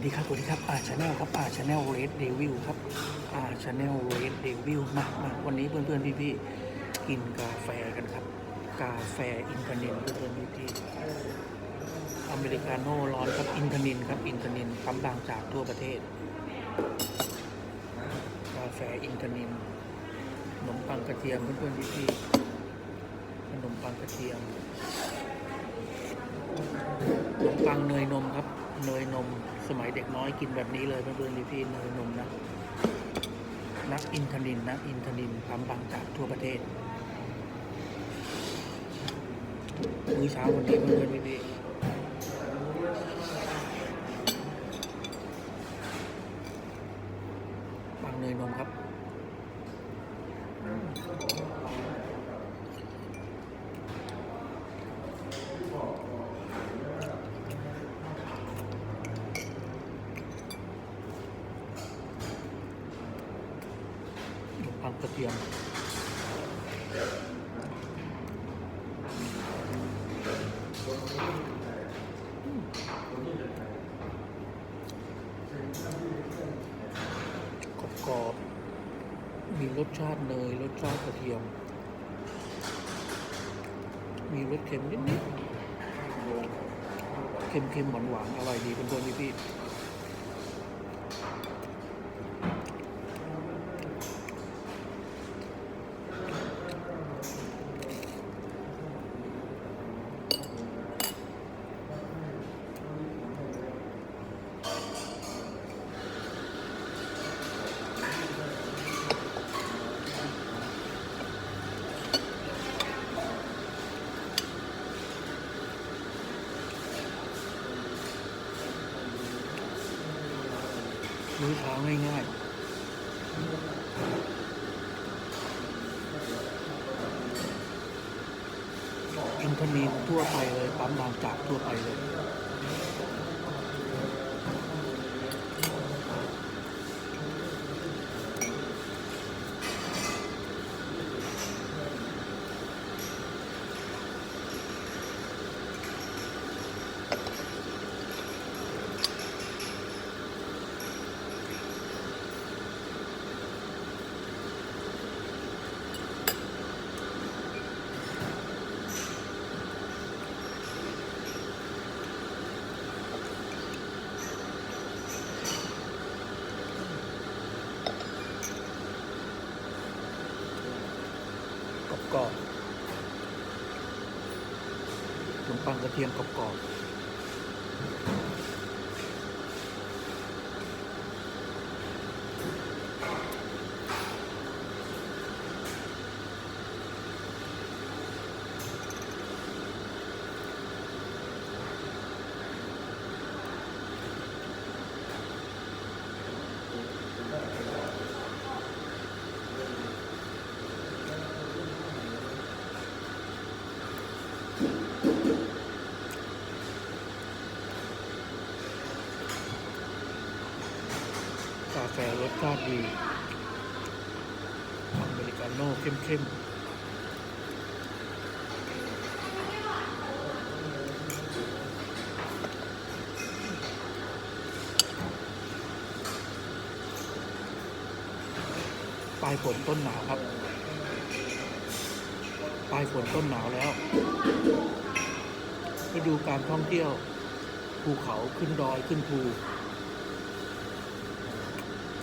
วัสดีครับสวัสดีครับอาชาแนลครับอาชาแนลเรดเดวิลครับอาชาแนลเรดเดวิลมามาวันนี้เพื่อนเพื่อนพี่พี่ๆกินกาแฟกันครับ กาแฟอินทนินเพื่อนเพื่อนพี่พี่ๆอเมริกาโน่ร้อนครับอินทนินครับอินทนินปั๊มบางจากทั่วประเทศ กาแฟอินทนินขนมปังกระเทียมเพื่อนเพื่อนพี่พี่ๆขนมปังกระเทียมขนมปังเนยนมครับ เนยนม สมัยเด็กน้อยกินแบบนี้เลยเพื่อนๆพี่ๆเนยนมนะนักอินทนินนะอินทนินทำบางจากทั่วประเทศมื้อเช้าวันนี้เพื่อนๆพี่ๆปังเนยนมครับขนมปัง กระเทียมกรอบๆมีรสชาติเนยรสชาติกระเทียม มีรสเค็มนิดๆเค็มๆหวานๆอร่อยดีเป็นตัวนี้พี่ อเช้าง่ายๆอินทนินทั่วไปเลย ปั๊มบางจากทั่วไปเลย กรอบขนมปังกระเทียมกรอบ ฟรสชาติดีอเมริกาโน่เข้มๆปลายฝนต้นหนาวครับ ปลายฝนต้นหนาวแล้วไปดูการท่องเที่ยว ภูเขาขึ้นดอยขึ้นภู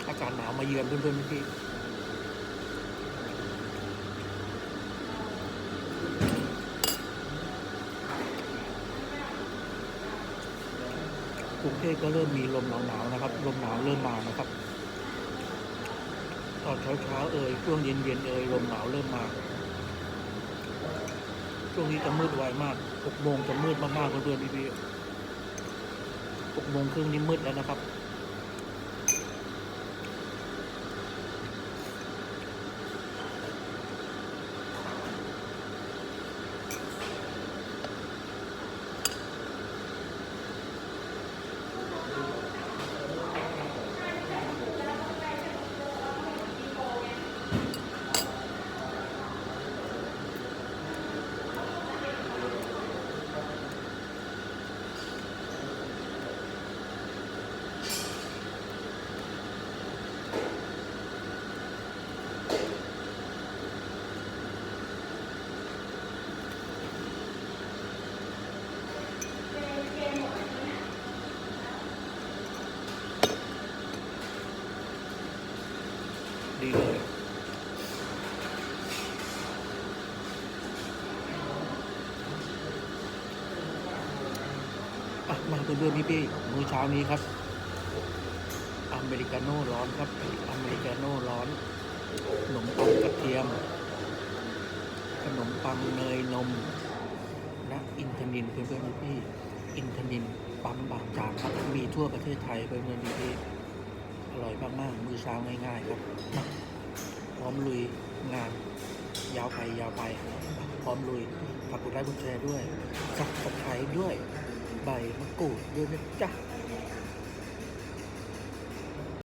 อากาศหนาวมาเยือนเพื่อนๆพี่กรุงเทพก็เริ่มมีลมหนาวๆนะครับ ลมหนาวเริ่มมานะครับ ตอนเช้าๆเอ่ยช่วงเย็นๆเอ่ยลมหนาวเริ่มมา ช่วงนี้จะมืดไวมากหกโมงจะมืดมากๆเพื่อนๆพี่ๆหกโมงครึ่งนี้มืดแล้วนะครับ ดีเลยอะมาเพื่อนๆพี่ๆมื้อเช้านี้ครับ อเมริกาโน่ร้อนครับ อเมริกาโน่ร้อนขนมปังกระเทียม ขนมปังเนยนมนะอินทนินเพื่อนๆพี่ๆอินทนินปั๊มบางจากครับมีทั่วประเทศไทยเพื่อนๆพี่ๆ ร่อยมากๆ มือเช้าง่ายๆครับ พร้อมลุยงานยาวไปยาวไป พร้อมลุยฝากกดไลค์กดแชร์ด้วยสับสไครด้วย ใบมะกรูดด้วยนะจ๊ะ